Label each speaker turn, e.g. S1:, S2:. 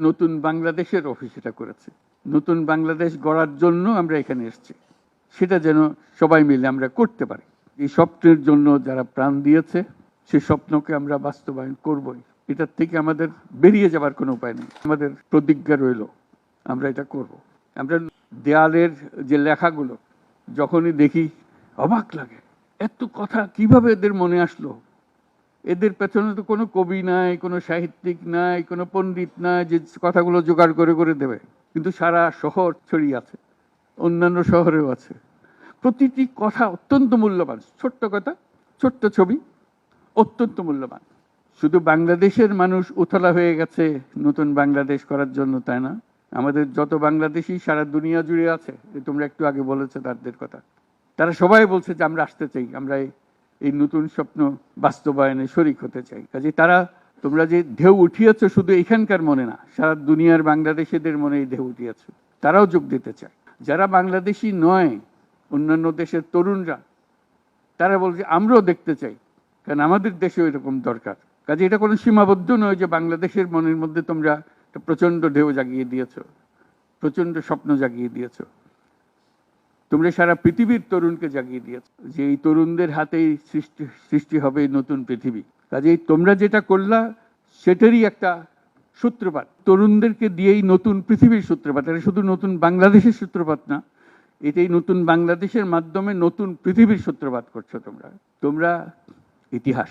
S1: নতুন বাংলাদেশের অফিস এটা করেছে। নতুন বাংলাদেশ গড়ার জন্য আমরা এখানে এসেছি। সেটা যেন সবাই মিলে আমরা করতে পারি। এই স্বপ্নের জন্য যারা প্রাণ দিয়েছে সেই স্বপ্নকে আমরা বাস্তবায়ন করবই। এটার থেকে আমাদের বেরিয়ে যাবার কোনো উপায় নেই। আমাদের প্রতিজ্ঞা রইল, আমরা এটা করব। আমরা দেয়ালের যে লেখাগুলো, যখনই দেখি, অবাক লাগে। এত কথা কীভাবে এদের মনে আসলো? এদের পেছনে তো কোনো কবি নাই, কোনো সাহিত্যিক নাই, কোনো পণ্ডিত নাই যে কথাগুলো জোগাড় করে করে দেবে। কিন্তু সারা শহর ছড়িয়ে আছে, অন্যান্য শহরেও আছে। প্রতিটি কথা অত্যন্ত মূল্যবান, ছোট্ট কথা, ছোট্ট ছবি, অত্যন্ত মূল্যবান। শুধু বাংলাদেশের মানুষ উতলা হয়ে গেছে নতুন বাংলাদেশ করার জন্য, তাই না? আমাদের যত বাংলাদেশি সারা দুনিয়া জুড়ে আছে তোমরা একটু আগে বলেছ তাদের কথা। তারা সবাই বলছে যে আমরা আসতে চাই, আমরা এই- নতুন স্বপ্ন বাস্তবায়নে শরিক হতে চাই। কাজে তারা, তোমরা যে ঢেউ উঠিয়েছো শুধু এখানকার মনে না, সারা দুনিয়ার বাংলাদেশিদের মনে এই ঢেউ উঠিয়েছো। তারাও যোগ দিতে চায়। যারা বাংলাদেশি নয়, অন্যান্য দেশের তরুণরা, তারা বলছে, আমরাও দেখতে চাই, কারণ আমাদের দেশেও এরকম দরকার। কাজে এটা কোনো সীমাবদ্ধ নয় যে বাংলাদেশের মনের মধ্যে তোমরা একটা প্রচণ্ড ঢেউ জাগিয়ে দিয়েছ প্রচণ্ড স্বপ্ন জাগিয়ে দিয়েছ। তোমরা সারা পৃথিবীর তরুণকে জাগিয়ে দিয়েছ। যে এই তরুণদের হাতেই সৃষ্টি সৃষ্টি হবে নতুন পৃথিবী। কাজেই তোমরা যেটা করলা, সেটারই একটা সূত্রপাত। তরুণদেরকে দিয়েই নতুন পৃথিবীর সূত্রপাত। এটা শুধু নতুন বাংলাদেশের সূত্রপাত না, এটাই নতুন বাংলাদেশের মাধ্যমে নতুন পৃথিবীর সূত্রপাত করছ তোমরা। তোমরা ইতিহাস।